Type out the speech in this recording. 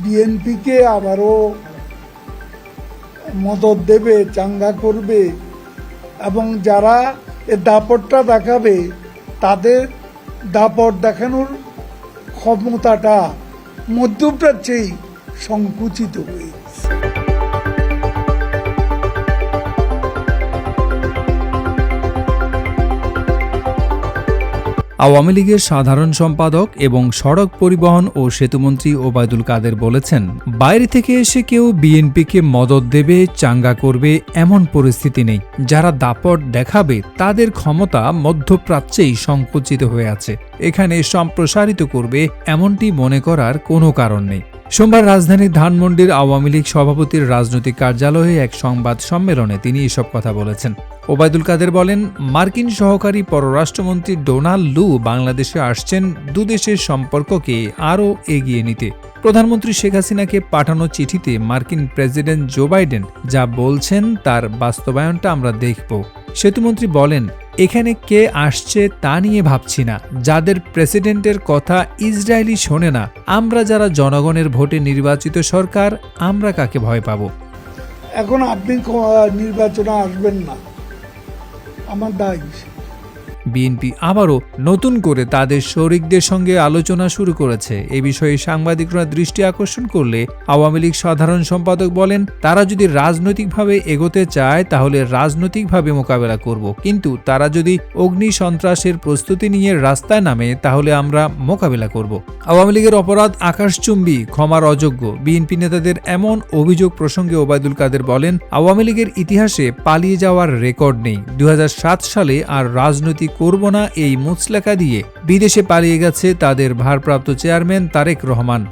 বিএনপিকে আবারও মদত দেবে, চাঙ্গা করবে এবং যারা এ দাপটটা দেখাবে, তাদের দাপট দেখানোর ক্ষমতাটা মধ্যপ্রাচ্যেই সংকুচিত হয়ে আওয়ামী লীগের সাধারণ সম্পাদক এবং সড়ক পরিবহন ও সেতুমন্ত্রী ওবায়দুল কাদের বলেছেন, বাইরে থেকে এসে কেউ বিএনপিকে মদত দেবে, চাঙ্গা করবে এমন পরিস্থিতি নেই। যারা দাপট দেখাবে, তাদের ক্ষমতা মধ্যপ্রাচ্যেই সংকুচিত হয়ে আছে। এখানে সম্প্রসারিত করবে এমনটি মনে করার কোনো কারণ নেই। সোমবার রাজধানীর ধানমন্ডির আওয়ামী লীগ সভাপতির রাজনৈতিক কার্যালয়ে এক সংবাদ সম্মেলনে তিনি এসব কথা বলেছেন। ওবায়দুল কাদের বলেন, মার্কিন সহকারী পররাষ্ট্রমন্ত্রী ডোনাল্ড লু বাংলাদেশে আসছেন, দুদেশের সম্পর্ককে আরও এগিয়ে নিতে। প্রধানমন্ত্রী শেখ হাসিনাকে পাঠানো চিঠিতে মার্কিন প্রেসিডেন্ট জো বাইডেন যা বলছেন, তার বাস্তবায়নটা আমরা দেখব। সেতুমন্ত্রী বলেন এখানে কে আসছে তা নিয়ে ভাবছি না। যাদের প্রেসিডেন্টের কথা ইসরায়েলি শোনে না, আমরা যারা জনগণের ভোটে নির্বাচিত সরকার, আমরা কাকে ভয় পাব? এখন আপনি নির্বাচনে আসবেন না। আমার দায়। বিএনপি আবারও নতুন করে তাদের শরিকদের সঙ্গে আলোচনা শুরু করেছে। এ বিষয়ে সাংবাদিকরা দৃষ্টি আকর্ষণ করলে আওয়ামী লীগ সাধারণ সম্পাদক বলেন, তারা যদি রাজনৈতিকভাবে এগোতে চায় তাহলে রাজনৈতিকভাবে মোকাবেলা করব। কিন্তু তারা যদি অগ্নি সন্ত্রাসের প্রস্তুতি নিয়ে রাস্তায় নামে তাহলে আমরা মোকাবেলা করব। আওয়ামী লীগের অপরাধ আকাশচুম্বী, ক্ষমার অযোগ্য। বিএনপি নেতাদের এমন অভিযোগ প্রসঙ্গে ওবায়দুল কাদের বলেন, আওয়ামী লীগের ইতিহাসে পালিয়ে যাওয়ার রেকর্ড নেই। দু হাজার সাত সালে আর রাজনীতি করব না এই মুচলেখা দিয়ে। বিদেশে পালিয়ে গেছে তাদের ভারপ্রাপ্ত চেয়ারম্যান তারেক রহমান।